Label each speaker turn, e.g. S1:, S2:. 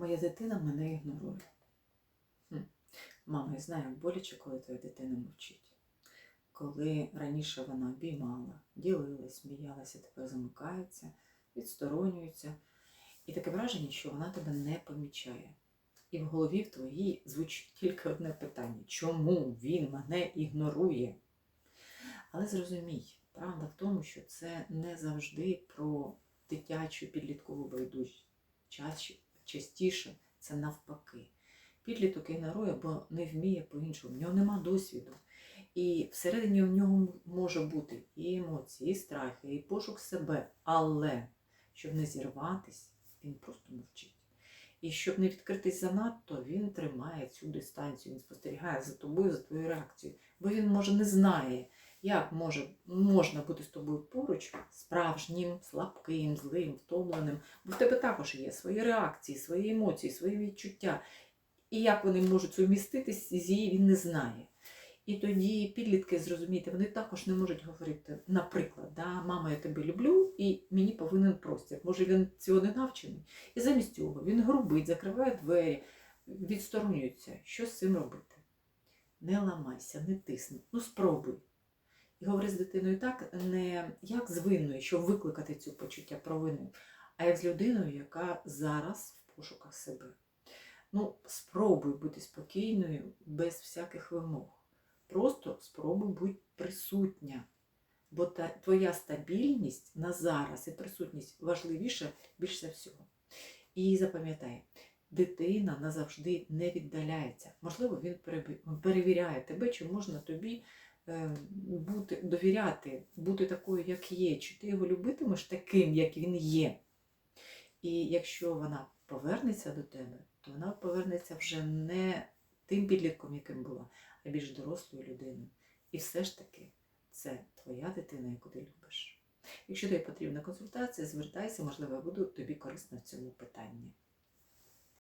S1: Моя дитина мене ігнорує. Хм. Мама, я знаю, як боляче, коли твоя дитина мовчить. Коли раніше вона обіймала, ділилась, сміялася, тепер замикається, відсторонюється. І таке враження, що вона тебе не помічає. І в голові в твоїй звучить тільки одне питання: чому він мене ігнорує? Але зрозумій, правда в тому, що це не завжди про дитячу підліткову байдужість. Чаще, частіше це навпаки. Підліток ігнорує, бо не вміє по-іншому, в нього нема досвіду. І всередині в нього може бути і емоції, і страхи, і пошук себе. Але щоб не зірватись, він просто мовчить. І щоб не відкритись занадто, він тримає цю дистанцію, він спостерігає за тобою, за твоєю реакцією. Бо він, може, не знає, як може, можна бути з тобою поруч справжнім, слабким, злим, втомленим. Бо в тебе також є свої реакції, свої емоції, свої відчуття. І як вони можуть суміститись з її, він не знає. І тоді підлітки зрозумієте, вони також не можуть говорити, наприклад, да, мама, я тебе люблю, і мені повинен простір. Може, він цього не навчений. І замість цього він грубить, закриває двері, відсторонюється. Що з цим робити? Не ламайся, не тисни. Ну спробуй. І говори з дитиною так, не як з винною, щоб викликати цю почуття провини, а як з людиною, яка зараз в пошуках себе. Ну, спробуй бути спокійною без всяких вимог. Просто спробуй бути присутня. Бо та, твоя стабільність на зараз і присутність важливіша більше всього. І запам'ятай, дитина назавжди не віддаляється. Можливо, він перевіряє тебе, чи можна тобі бути, довіряти, бути такою, як є, чи ти його любитимеш таким, як він є. І якщо вона повернеться до тебе, то вона повернеться вже не тим підлітком, яким була, а більш дорослою людиною. І все ж таки це твоя дитина, яку ти любиш. Якщо тобі потрібна консультація, звертайся, можливо, я буду тобі корисна в цьому питанні.